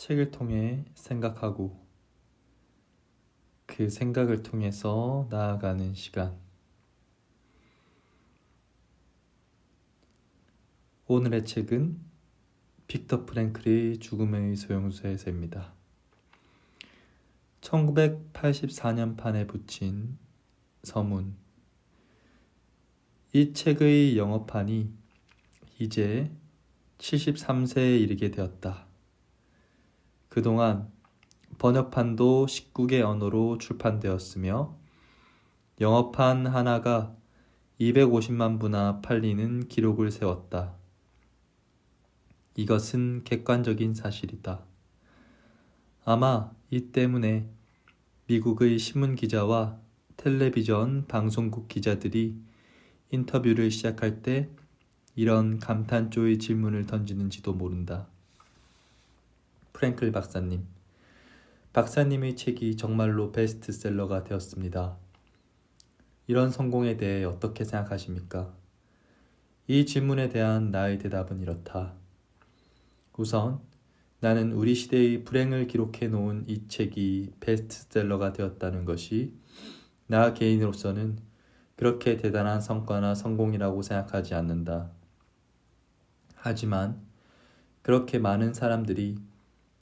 책을 통해 생각하고 그 생각을 통해서 나아가는 시간. 오늘의 책은 빅터 프랭클의 죽음의 소용서에서입니다. 1984년 판에 붙인 서문. 이 책의 영어판이 이제 73세에 이르게 되었다. 그동안 번역판도 19개 언어로 출판되었으며 영어판 하나가 250만 부나 팔리는 기록을 세웠다. 이것은 객관적인 사실이다. 아마 이 때문에 미국의 신문 기자와 텔레비전 방송국 기자들이 인터뷰를 시작할 때 이런 감탄조의 질문을 던지는지도 모른다. 프랭클 박사님, 박사님의 책이 정말로 베스트셀러가 되었습니다. 이런 성공에 대해 어떻게 생각하십니까? 이 질문에 대한 나의 대답은 이렇다. 우선 나는 우리 시대의 불행을 기록해 놓은 이 책이 베스트셀러가 되었다는 것이 나 개인으로서는 그렇게 대단한 성과나 성공이라고 생각하지 않는다. 하지만 그렇게 많은 사람들이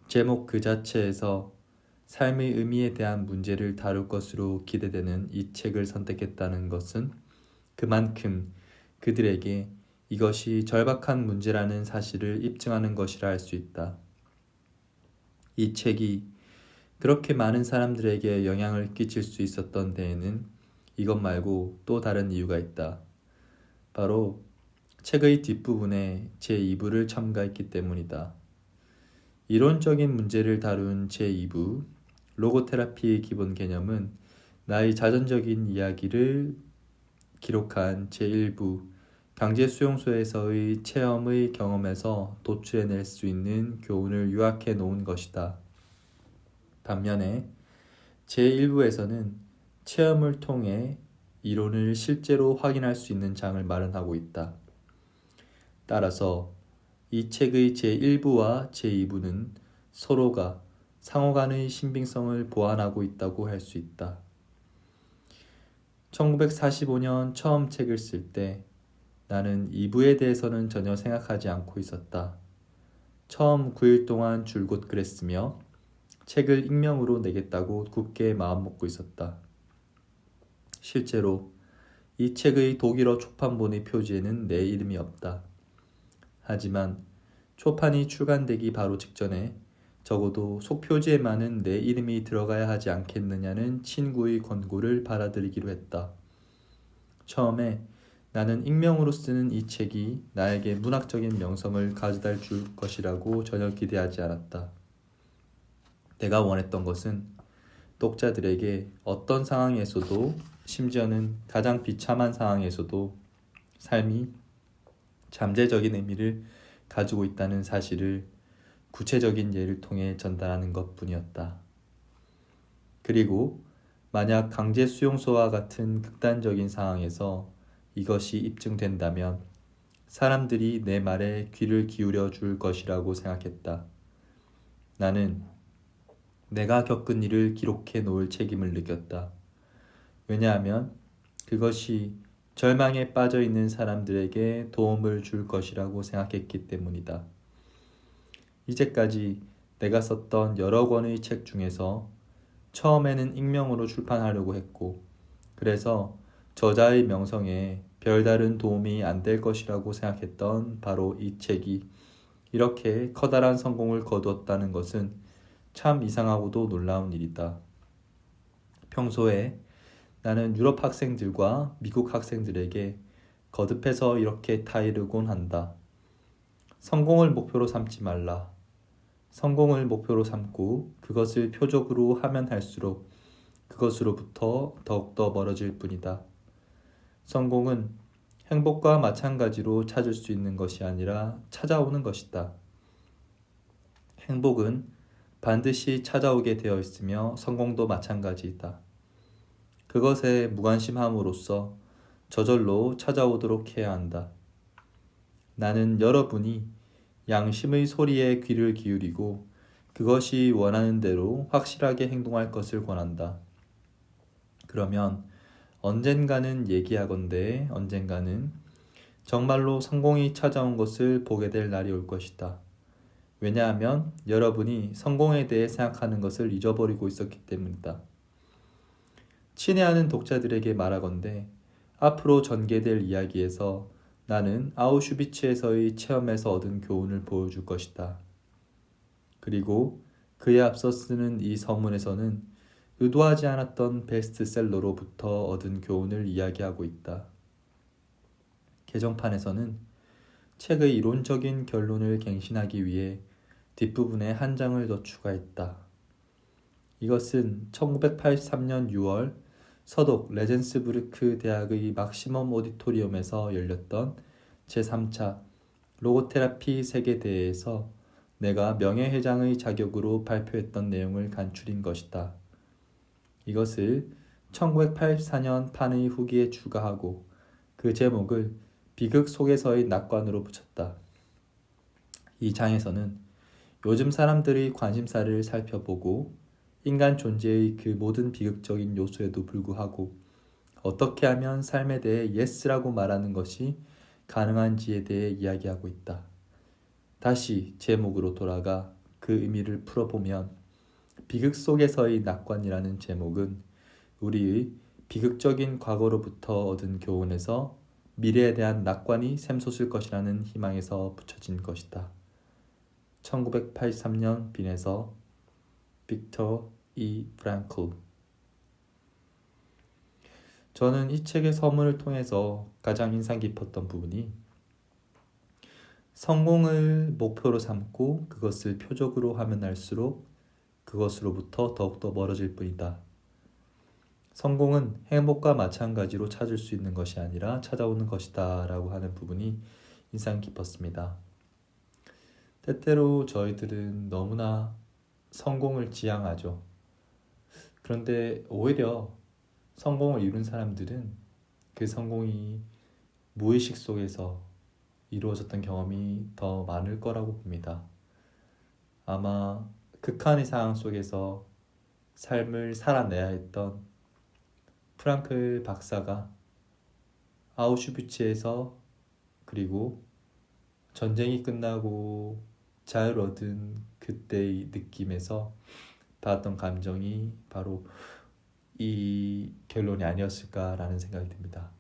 제목 그 자체에서 삶의 의미에 대한 문제를 다룰 것으로 기대되는 이 책을 선택했다는 것은 그만큼 그들에게 이것이 절박한 문제라는 사실을 입증하는 것이라 할 수 있다. 이 책이 그렇게 많은 사람들에게 영향을 끼칠 수 있었던 데에는 이것 말고 또 다른 이유가 있다. 바로 책의 뒷부분에 제 2부를 첨가했기 때문이다. 이론적인 문제를 다룬 제 2부 로고테라피의 기본 개념은 나의 자전적인 이야기를 기록한 제 1부 강제 수용소에서의 체험의 경험에서 도출해낼 수 있는 교훈을 요약해 놓은 것이다. 반면에 제1부에서는 체험을 통해 이론을 실제로 확인할 수 있는 장을 마련하고 있다. 따라서 이 책의 제1부와 제2부는 서로가 상호 간의 신빙성을 보완하고 있다고 할 수 있다. 1945년 처음 책을 쓸 때 나는 2부에 대해서는 전혀 생각하지 않고 있었다. 처음 9일 동안 줄곧 그랬으며 책을 익명으로 내겠다고 굳게 마음먹고 있었다. 실제로 이 책의 독일어 초판본의 표지에는 내 이름이 없다. 하지만 초판이 출간되기 바로 직전에 적어도 속표지에만은 내 이름이 들어가야 하지 않겠느냐는 친구의 권고를 받아들이기로 했다. 처음에 나는 익명으로 쓰는 이 책이 나에게 문학적인 명성을 가져다 줄 것이라고 전혀 기대하지 않았다. 내가 원했던 것은 독자들에게 어떤 상황에서도 심지어는 가장 비참한 상황에서도 삶이 잠재적인 의미를 가지고 있다는 사실을 구체적인 예를 통해 전달하는 것 뿐이었다. 그리고 만약 강제 수용소와 같은 극단적인 상황에서 이것이 입증된다면 사람들이 내 말에 귀를 기울여 줄 것이라고 생각했다. 나는 내가 겪은 일을 기록해 놓을 책임을 느꼈다. 왜냐하면 그것이 절망에 빠져 있는 사람들에게 도움을 줄 것이라고 생각했기 때문이다. 이제까지 내가 썼던 여러 권의 책 중에서 처음에는 익명으로 출판하려고 했고, 그래서 저자의 명성에 별다른 도움이 안 될 것이라고 생각했던 바로 이 책이 이렇게 커다란 성공을 거두었다는 것은 참 이상하고도 놀라운 일이다. 평소에 나는 유럽 학생들과 미국 학생들에게 거듭해서 이렇게 타이르곤 한다. 성공을 목표로 삼지 말라. 성공을 목표로 삼고 그것을 표적으로 하면 할수록 그것으로부터 더욱더 멀어질 뿐이다. 성공은 행복과 마찬가지로 찾을 수 있는 것이 아니라 찾아오는 것이다. 행복은 반드시 찾아오게 되어 있으며 성공도 마찬가지이다. 그것에 무관심함으로써 저절로 찾아오도록 해야 한다. 나는 여러분이 양심의 소리에 귀를 기울이고 그것이 원하는 대로 확실하게 행동할 것을 권한다. 그러면 언젠가는 얘기하건대 언젠가는 정말로 성공이 찾아온 것을 보게 될 날이 올 것이다. 왜냐하면 여러분이 성공에 대해 생각하는 것을 잊어버리고 있었기 때문이다. 친애하는 독자들에게 말하건대 앞으로 전개될 이야기에서 나는 아우슈비츠에서의 체험에서 얻은 교훈을 보여줄 것이다. 그리고 그에 앞서 쓰는 이 서문에서는 의도하지 않았던 베스트셀러로부터 얻은 교훈을 이야기하고 있다. 개정판에서는 책의 이론적인 결론을 갱신하기 위해 뒷부분에 한 장을 더 추가했다. 이것은 1983년 6월 서독 레젠스부르크 대학의 막시멈 오디토리움에서 열렸던 제3차 로고테라피 세계대회에서 내가 명예회장의 자격으로 발표했던 내용을 간추린 것이다. 이것을 1984년 판의 후기에 추가하고 그 제목을 비극 속에서의 낙관으로 붙였다. 이 장에서는 요즘 사람들의 관심사를 살펴보고 인간 존재의 그 모든 비극적인 요소에도 불구하고 어떻게 하면 삶에 대해 예스라고 말하는 것이 가능한지에 대해 이야기하고 있다. 다시 제목으로 돌아가 그 의미를 풀어보면 비극 속에서의 낙관이라는 제목은 우리의 비극적인 과거로부터 얻은 교훈에서 미래에 대한 낙관이 샘솟을 것이라는 희망에서 붙여진 것이다. 1983년 빈에서 빅터 E. 프랑클 저는 이 책의 서문을 통해서 가장 인상 깊었던 부분이 성공을 목표로 삼고 그것을 표적으로 하면 할수록 그것으로부터 더욱더 멀어질 뿐이다. 성공은 행복과 마찬가지로 찾을 수 있는 것이 아니라 찾아오는 것이다 라고 하는 부분이 인상 깊었습니다. 때때로 저희들은 너무나 성공을 지향하죠. 그런데 오히려 성공을 이룬 사람들은 그 성공이 무의식 속에서 이루어졌던 경험이 더 많을 거라고 봅니다. 아마 극한의 상황 속에서 삶을 살아내야 했던 프랑클 박사가 아우슈비츠에서 그리고 전쟁이 끝나고 자유를 얻은 그때의 느낌에서 받았던 감정이 바로 이 결론이 아니었을까라는 생각이 듭니다.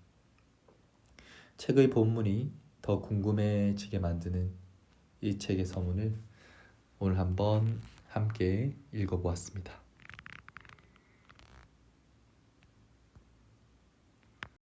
책의 본문이 더 궁금해지게 만드는 이 책의 서문을 오늘 한번 함께 읽어보았습니다.